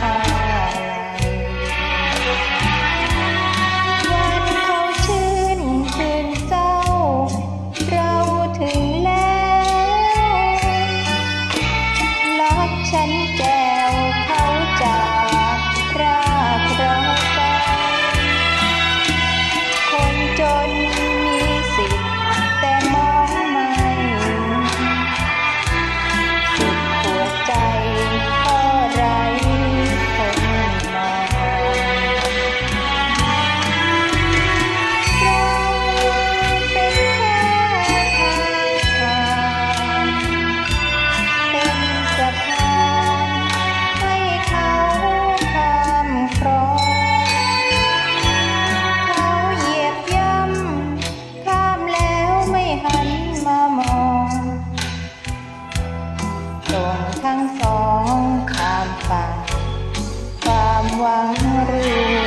Bye. ทั้งสองข้ามฝั่งความหวังเรื่อ